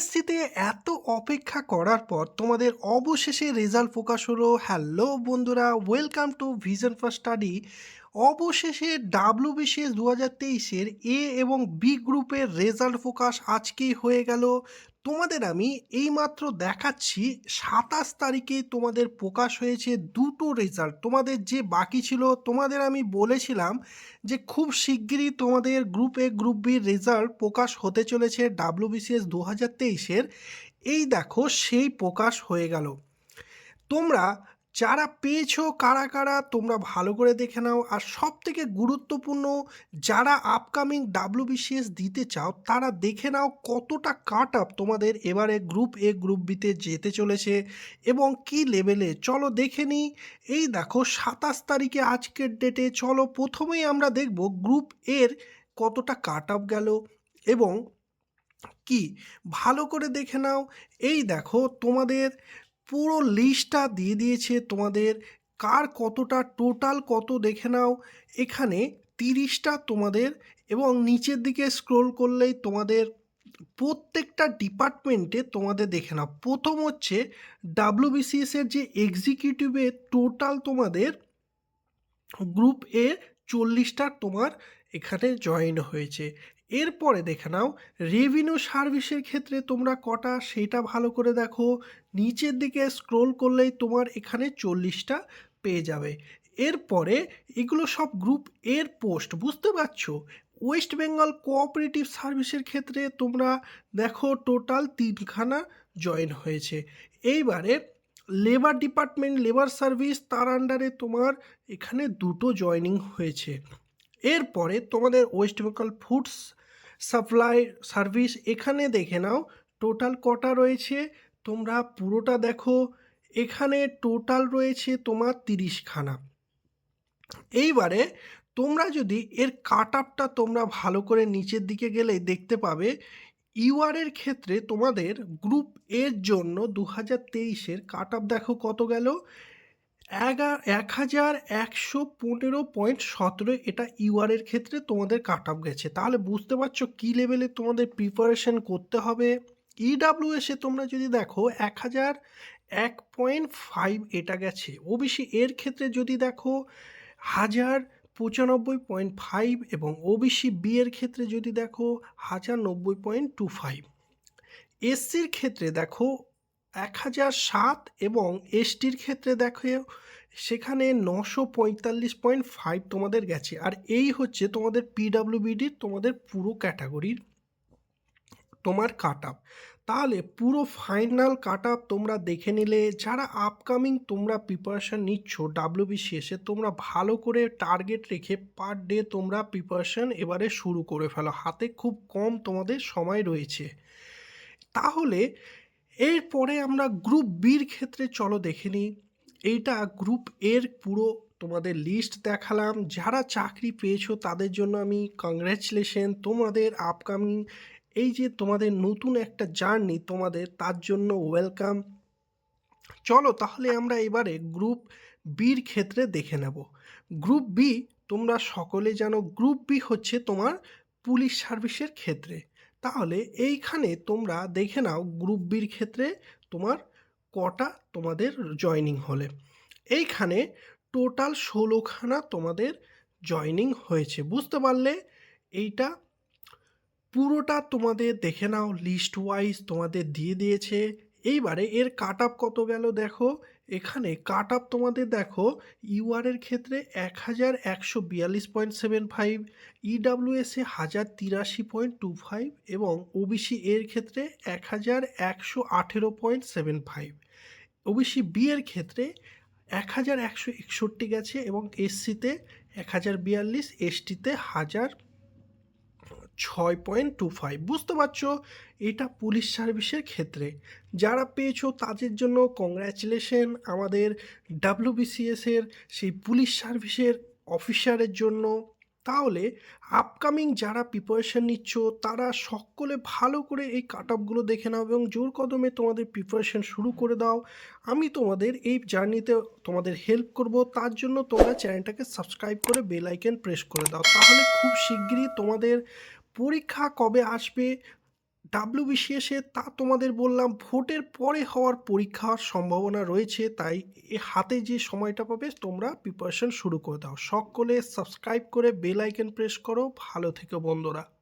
টিএসসিতে এত অপেক্ষা করার পর তোমাদের অবশেষে রেজাল্ট প্রকাশ হলো, হ্যালো বন্ধুরা welcome to vision for study অবশেষে ডাব্লিউ বিসিএস দু হাজার তেইশের এ এবং বি গ্রুপের রেজাল্ট প্রকাশ আজকেই হয়ে গেল। তোমাদের আমি এইমাত্র দেখাচ্ছি সাতাশ তারিখে তোমাদের প্রকাশ হয়েছে দুটো রেজাল্ট। তোমাদের যে বাকি ছিল, তোমাদের আমি বলেছিলাম যে খুব শিগগিরই তোমাদের গ্রুপ এ, গ্রুপ বির রেজাল্ট প্রকাশ হতে চলেছে ডাব্লিউবিসিএস দু হাজার তেইশের। এই দেখো, সেই প্রকাশ হয়ে গেল। তোমরা যারা পেয়েছ, কারা কারা, তোমরা ভালো করে দেখে নাও। আর সব থেকে গুরুত্বপূর্ণ, যারা আপকামিং ডাব্লিউবিসিএস দিতে চাও, তারা দেখে নাও কতটা কাট আপ তোমাদের এবারে গ্রুপ এ গ্রুপ বিতে যেতে চলেছে এবং কি লেভেলে চলো দেখে নিই। এই দেখো, সাতাশ তারিখে আজকের ডেটে চলো, প্রথমেই আমরা দেখব গ্রুপ এর কতটা কাট আপ গেল এবং কি। ভালো করে দেখে নাও। এই দেখো, তোমাদের পুরো লিস্টটা দিয়ে দিয়েছে তোমাদের। কার কতটা টোটাল কত দেখে নাও। এখানে তিরিশটা তোমাদের এবং নিচের দিকে স্ক্রোল করলেই তোমাদের প্রত্যেকটা ডিপার্টমেন্টে তোমাদের দেখে নাও। প্রথম হচ্ছে ডাব্লিউবিসিএস এর যে এক্সিকিউটিভে টোটাল তোমাদের গ্রুপ এ চল্লিশটা তোমার এখানে জয়েন হয়েছে। এরপরে দেখে নাও রেভিনিউ সার্ভিসের ক্ষেত্রে তোমরা কটা সেটা ভালো করে দেখো। নিচের দিকে স্ক্রোল করলেই তোমার এখানে চল্লিশটা পেয়ে যাবে। এরপরে এগুলো সব গ্রুপ এর পোস্ট বুঝতে পারছ? ওয়েস্ট বেঙ্গল কোঅপারেটিভ সার্ভিসের ক্ষেত্রে তোমরা দেখো টোটাল তিনখানা জয়েন হয়েছে। এইবারে লেবার ডিপার্টমেন্ট লেবার সার্ভিস তার আন্ডারে তোমার এখানে দুটো জয়নিং হয়েছে। এরপরে তোমাদের West Bengal foods supply service এখানে দেখে নাও। টোটাল কটা রয়েছে? তোমরা পুরোটা দেখো। এখানে টোটাল রয়েছে তোমার তিরিশখানা। এইবারে তোমরা যদি এর কাট আপটা তোমরা ভালো করে নিচের দিকে গেলে দেখতে পাবে, ইউআরের ক্ষেত্রে তোমাদের গ্রুপ এর জন্য দু হাজার তেইশের কাট আপ দেখো কত গেল? এগা এক হাজার একশো পনেরো পয়েন্ট সতেরো এটা ইউআরের ক্ষেত্রে তোমাদের কাট আপ গেছে। তাহলে বুঝতে পারছ কী লেভেলে তোমাদের প্রিপারেশন করতে হবে? ইডাব্লিউএসে তোমরা যদি দেখো এক হাজার এক পয়েন্ট ফাইভ এটা গেছে। ওবিসি এর ক্ষেত্রে যদি দেখো, হাজার পঁচানব্বই পয়েন্ট ফাইভ এবং ওবিসি বি এর ক্ষেত্রে যদি দেখো, হাজার নব্বই পয়েন্ট টু ফাইভ এসসির ক্ষেত্রে দেখো এক হাজার সাত এবং এসটির ক্ষেত্রে দেখো, সেখানে নশো পঁয়তাল্লিশ পয়েন্ট ফাইভ তোমাদের গেছে। আর এই হচ্ছে তোমাদের পিডাব্লিউবিডির তোমাদের পুরো ক্যাটাগরির তোমার কাট আপ তাহলে পুরো ফাইনাল কাট আপ তোমরা দেখে নিলে, যারা আপকামিং তোমরা প্রিপারেশান নিচ্ছ ডাব্লিউবিসিএসে তোমরা ভালো করে টার্গেট রেখে পার ডে তোমরা প্রিপারেশান এবারে শুরু করে ফেলো। হাতে খুব কম তোমাদের সময় রয়েছে। তাহলে এরপরে আমরা গ্রুপ বির ক্ষেত্রে চলো দেখে নিই। এইটা গ্রুপ এর পুরো তোমাদের লিস্ট দেখালাম। যারা চাকরি পেয়েছ তাদের জন্য আমি কংগ্র্যাচুলেশন তোমাদের আপকামিং এই যে তোমাদের নতুন একটা জার্নি তোমাদের, তার জন্য ওয়েলকাম চলো তাহলে আমরা এবারে গ্রুপ বির ক্ষেত্রে দেখে নেব। গ্রুপ বি তোমরা সকলে জানো গ্রুপ বি হচ্ছে তোমার পুলিশ সার্ভিসের ক্ষেত্রে। তাহলে এইখানে তোমরা দেখে নাও গ্রুপ বির ক্ষেত্রে তোমার কটা তোমাদের জয়নিং হলে। এইখানে টোটাল ষোলোখানা তোমাদের জয়নিং হয়েছে, বুঝতে পারলে? এইটা পুরোটা তোমাদের দেখে নাও লিস্ট ওয়াইজ তোমাদের দিয়ে দিয়েছে। এইবারে এর কাট আপ কত গেল দেখো? এখানে কাট আপ তোমাদের দেখো ইউআরের ক্ষেত্রে এক হাজার একশো বিয়াল্লিশ পয়েন্ট সেভেন ফাইভ ইডাব্লিউএসে হাজার তিরাশি পয়েন্ট টু ফাইভ এবং ওবিসি এর ক্ষেত্রে এক হাজার একশো আঠেরো point seven five. OBC B এর ক্ষেত্রে এক হাজার একশো একষট্টি গেছে এবং এসসিতে এক হাজার বিয়াল্লিশ এসটিতে হাজার ছয় পয়েন্ট টু ফাইভ। বুঝতে পারছ? এটা পুলিশ সার্ভিসের ক্ষেত্রে। যারা পেয়েছ তাদের জন্য কংগ্র্যাচুলেশন আমাদের ডাব্লিউবিসিএসের সেই পুলিশ সার্ভিসের অফিসারের জন্য। তাহলে আপকামিং যারা প্রিপারেশান নিচ্ছ, তারা সকলে ভালো করে এই কাট আপগুলো দেখে নাও এবং জোর কদমে তোমাদের প্রিপারেশান শুরু করে দাও। আমি তোমাদের এই জার্নিতে তোমাদের হেল্প করব। তার জন্য তোমরা চ্যানেলটাকে সাবস্ক্রাইব করে বেল আইকন প্রেস করে দাও। তাহলে খুব শিগগিরই তোমাদের পরীক্ষা কবে আসবে? ডাব্লিউ বিসিএসে তা তোমাদের বললাম, ভোটের পরে হওয়ার পরীক্ষার সম্ভাবনা রয়েছে, তাই এ হাতে যে সময়টা পাবে তোমরা প্রিপারেশন শুরু করে দাও। সকলে সাবস্ক্রাইব করে বেল আইকন প্রেস করো। ভালো থেকো বন্ধুরা।